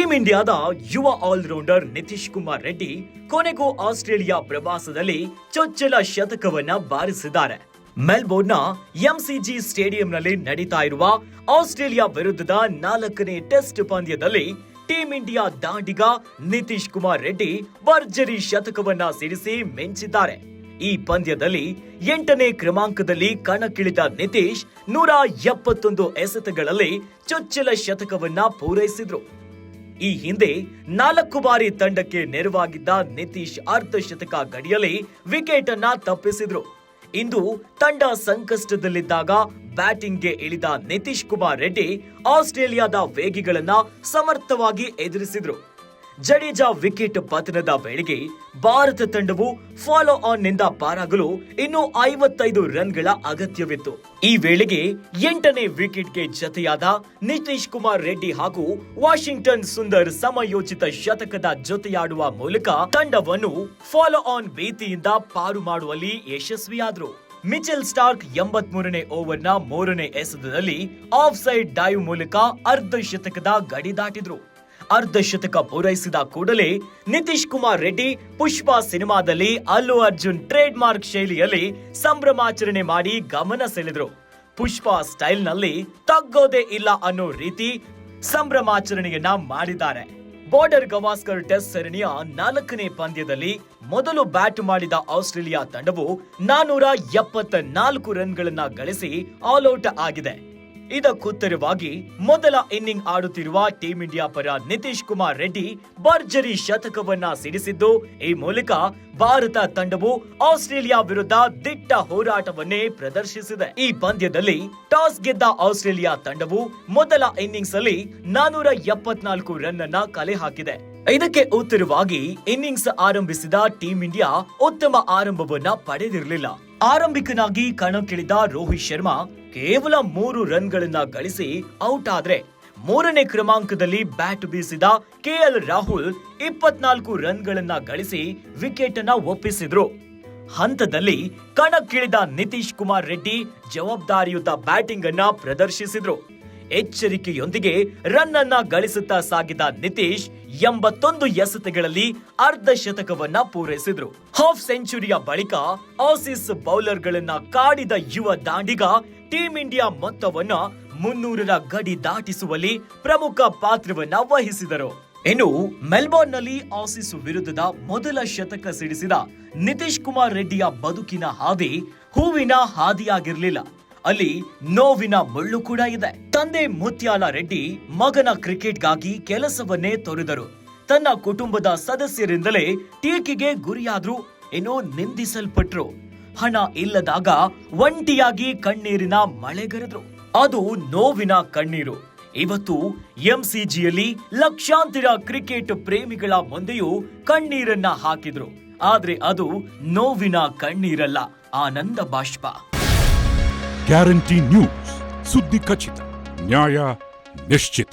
ಇಂಡಿಯಾದ ಯುವ ಆಲ್ರೌಂಡರ್ ನಿತೀಶ್ ಕುಮಾರ್ ರೆಡ್ಡಿ ಕೊನೆಗೂ ಆಸ್ಟ್ರೇಲಿಯಾ ಪ್ರವಾಸದಲ್ಲಿ ಚೊಚ್ಚಲ ಶತಕವನ್ನ ಬಾರಿಸಿದ್ದಾರೆ. ಮೆಲ್ಬೋರ್ನ್ನ ಎಂಸಿಜಿ ಸ್ಟೇಡಿಯಂನಲ್ಲಿ ನಡೀತಾ ಇರುವ ಆಸ್ಟ್ರೇಲಿಯಾ ವಿರುದ್ಧದ ನಾಲ್ಕನೇ ಟೆಸ್ಟ್ ಪಂದ್ಯದಲ್ಲಿ ಟೀಂ ಇಂಡಿಯಾ ದಾಂಡಿಗ ನಿತೀಶ್ ಕುಮಾರ್ ರೆಡ್ಡಿ ಭರ್ಜರಿ ಶತಕವನ್ನ ಸಿಡಿಸಿ ಮಿಂಚಿದ್ದಾರೆ. ಈ ಪಂದ್ಯದಲ್ಲಿ ಎಂಟನೇ ಕ್ರಮಾಂಕದಲ್ಲಿ ಕಣಕ್ಕಿಳಿದ ನಿತೀಶ್ ನೂರ ಎಪ್ಪತ್ತೊಂದು ಎಸೆತಗಳಲ್ಲಿ ಚೊಚ್ಚಲ ಶತಕವನ್ನ ಪೂರೈಸಿದ್ರು. ಈ ಹಿಂದೆ ನಾಲ್ಕು ಬಾರಿ ತಂಡಕ್ಕೆ ನೆರವಾಗಿದ್ದ ನಿತೀಶ್ ಅರ್ಧಶತಕ ಗಡಿಯಲ್ಲಿ ವಿಕೆಟ್ ಅನ್ನ ತಪ್ಪಿಸಿದ್ರು. ಇಂದು ತಂಡ ಸಂಕಷ್ಟದಲ್ಲಿದ್ದಾಗ ಬ್ಯಾಟಿಂಗ್ಗೆ ಇಳಿದ ನಿತೀಶ್ ಕುಮಾರ್ ರೆಡ್ಡಿ ಆಸ್ಟ್ರೇಲಿಯಾದ ವೇಗಿಗಳನ್ನ ಸಮರ್ಥವಾಗಿ ಎದುರಿಸಿದ್ರು. ಜಡೇಜಾ ವಿಕೆಟ್ ಪತನದ ವೇಳೆಗೆ ಭಾರತ ತಂಡವು ಫಾಲೋ ಆನ್ನಿಂದ ಪಾರಾಗಲು ಇನ್ನು ಐವತ್ತೈದು ರನ್ಗಳ ಅಗತ್ಯವಿತ್ತು. ಈ ವೇಳೆಗೆ ಎಂಟನೇ ವಿಕೆಟ್ಗೆ ಜತೆಯಾದ ನಿತೀಶ್ ಕುಮಾರ್ ರೆಡ್ಡಿ ಹಾಗೂ ವಾಷಿಂಗ್ಟನ್ ಸುಂದರ್ ಸಮಯೋಚಿತ ಶತಕದ ಜೊತೆಯಾಡುವ ಮೂಲಕ ತಂಡವನ್ನು ಫಾಲೋ ಆನ್ ಭೀತಿಯಿಂದ ಪಾರು ಮಾಡುವಲ್ಲಿ ಯಶಸ್ವಿಯಾದರು. ಮಿಚೆಲ್ ಸ್ಟಾರ್ಕ್ ಎಂಬತ್ ಮೂರನೇ ಓವರ್ನ ಮೂರನೇ ಎಸೆತದಲ್ಲಿ ಆಫ್ ಸೈಡ್ ಡೈವ್ ಮೂಲಕ ಅರ್ಧ ಶತಕದ ಗಡಿ ದಾಟಿದ್ರು. ಅರ್ಧ ಶತಕ ಪೂರೈಸಿದ ಕೂಡಲೇ ನಿತೀಶ್ ಕುಮಾರ್ ರೆಡ್ಡಿ ಪುಷ್ಪ ಸಿನಿಮಾದಲ್ಲಿ ಅಲ್ಲು ಅರ್ಜುನ್ ಟ್ರೇಡ್ ಮಾರ್ಕ್ ಶೈಲಿಯಲ್ಲಿ ಸಂಭ್ರಮಾಚರಣೆ ಮಾಡಿ ಗಮನ ಸೆಳೆದ್ರು. ಪುಷ್ಪ ಸ್ಟೈಲ್ನಲ್ಲಿ ತಗ್ಗೋದೇ ಇಲ್ಲ ಅನ್ನೋ ರೀತಿ ಸಂಭ್ರಮಾಚರಣೆಯನ್ನ ಮಾಡಿದ್ದಾರೆ. ಬಾರ್ಡರ್ ಗವಾಸ್ಕರ್ ಟೆಸ್ಟ್ ಸರಣಿಯ ನಾಲ್ಕನೇ ಪಂದ್ಯದಲ್ಲಿ ಮೊದಲು ಬ್ಯಾಟ್ ಮಾಡಿದ ಆಸ್ಟ್ರೇಲಿಯಾ ತಂಡವು ನಾನೂರ ಎಪ್ಪತ್ತ ನಾಲ್ಕು ರನ್ಗಳನ್ನ ಗಳಿಸಿ ಆಲ್ಔಟ್ ಆಗಿದೆ. ಇದಕ್ಕುತ್ತರವಾಗಿ ಮೊದಲ ಇನ್ನಿಂಗ್ ಆಡುತ್ತಿರುವ ಟೀಂ ಇಂಡಿಯಾ ಪರ ನಿತೀಶ್ ಕುಮಾರ್ ರೆಡ್ಡಿ ಭರ್ಜರಿ ಶತಕವನ್ನ ಸಿಡಿಸಿದ್ದು, ಈ ಮೂಲಕ ಭಾರತ ತಂಡವು ಆಸ್ಟ್ರೇಲಿಯಾ ವಿರುದ್ಧ ದಿಟ್ಟ ಹೋರಾಟವನ್ನೇ ಪ್ರದರ್ಶಿಸಿದೆ. ಈ ಪಂದ್ಯದಲ್ಲಿ ಟಾಸ್ ಗೆದ್ದ ಆಸ್ಟ್ರೇಲಿಯಾ ತಂಡವು ಮೊದಲ ಇನ್ನಿಂಗ್ಸ್ ಅಲ್ಲಿ ನಾನೂರ ಎಪ್ಪತ್ನಾಲ್ಕು ರನ್ ಅನ್ನ ಕಲೆ ಹಾಕಿದೆ. ಇದಕ್ಕೆ ಉತ್ತರವಾಗಿ ಇನ್ನಿಂಗ್ಸ್ ಆರಂಭಿಸಿದ ಟೀಂ ಇಂಡಿಯಾ ಉತ್ತಮ ಆರಂಭವನ್ನ ಪಡೆದಿರಲಿಲ್ಲ. ಆರಂಭಿಕನಾಗಿ ಕಣಕ್ಕಿಳಿದ ರೋಹಿತ್ ಶರ್ಮಾ ಕೇವಲ ಮೂರು ರನ್ಗಳನ್ನ ಗಳಿಸಿ ಔಟ್ ಆದ್ರೆ ಮೂರನೇ ಕ್ರಮಾಂಕದಲ್ಲಿ ಬ್ಯಾಟ್ ಬೀಸಿದ ಕೆಎಲ್ ರಾಹುಲ್ ಇಪ್ಪತ್ನಾಲ್ಕು ರನ್ಗಳನ್ನ ಗಳಿಸಿ ವಿಕೆಟ್ ಅನ್ನ ಒಪ್ಪಿಸಿದ್ರು. ಹಂತದಲ್ಲಿ ಕಣಕ್ಕಿಳಿದ ನಿತೀಶ್ ಕುಮಾರ್ ರೆಡ್ಡಿ ಜವಾಬ್ದಾರಿಯುತ ಬ್ಯಾಟಿಂಗ್ ಅನ್ನ ಪ್ರದರ್ಶಿಸಿದ್ರು. ಎಚ್ಚರಿಕೆಯೊಂದಿಗೆ ರನ್ ಅನ್ನ ಗಳಿಸುತ್ತಾ ಸಾಗಿದ ನಿತೀಶ್ ಎಂಬತ್ತೊಂದು ಎಸೆತಗಳಲ್ಲಿ ಅರ್ಧ ಶತಕವನ್ನ ಪೂರೈಸಿದ್ರು. ಹಾಫ್ ಸೆಂಚುರಿಯ ಬಳಿಕ ಆಸೀಸ್ ಬೌಲರ್ಗಳನ್ನ ಕಾಡಿದ ಯುವ ದಾಂಡಿಗ ಟೀಂ ಇಂಡಿಯಾ ಮೊತ್ತವನ್ನ ಮುನ್ನೂರರ ಗಡಿ ದಾಟಿಸುವಲ್ಲಿ ಪ್ರಮುಖ ಪಾತ್ರವನ್ನ ವಹಿಸಿದರು. ಇನ್ನು ಮೆಲ್ಬೋರ್ನ್ನಲ್ಲಿ ಆಸಿಸ್ ವಿರುದ್ಧದ ಮೊದಲ ಶತಕ ಸಿಡಿಸಿದ ನಿತೀಶ್ ಕುಮಾರ್ ರೆಡ್ಡಿಯ ಬದುಕಿನ ಹಾದಿ ಹೂವಿನ ಹಾದಿಯಾಗಿರಲಿಲ್ಲ. ಅಲ್ಲಿ ನೋವಿನ ಮುಳ್ಳು ಕೂಡ ಇದೆ. ತಂದೆ ಮುತ್ಯಾಲ ರೆಡ್ಡಿ ಮಗನ ಕ್ರಿಕೆಟ್ಗಾಗಿ ಕೆಲಸವನ್ನೇ ತೊರೆದರು. ತನ್ನ ಕುಟುಂಬದ ಸದಸ್ಯರಿಂದಲೇ ಟೀಕೆಗೆ ಗುರಿಯಾದ್ರು ಏನೋ ನಿಂದಿಸಲ್ಪಟ್ರು. ಹಣ ಇಲ್ಲದಾಗ ಒಂಟಿಯಾಗಿ ಕಣ್ಣೀರಿನ ಮಳೆಗರೆದ್ರು. ಅದು ನೋವಿನ ಕಣ್ಣೀರು. ಇವತ್ತು ಎಂಸಿಜಿಯಲ್ಲಿ ಲಕ್ಷಾಂತರ ಕ್ರಿಕೆಟ್ ಪ್ರೇಮಿಗಳ ಮುಂದೆಯೂ ಕಣ್ಣೀರನ್ನ ಹಾಕಿದ್ರು. ಆದ್ರೆ ಅದು ನೋವಿನ ಕಣ್ಣೀರಲ್ಲ, ಆನಂದ ಬಾಷ್ಪ. Guarantee news. ಸುದ್ದಿ ಖಚಿತ, ನ್ಯಾಯ ನಿಶ್ಚಿತ.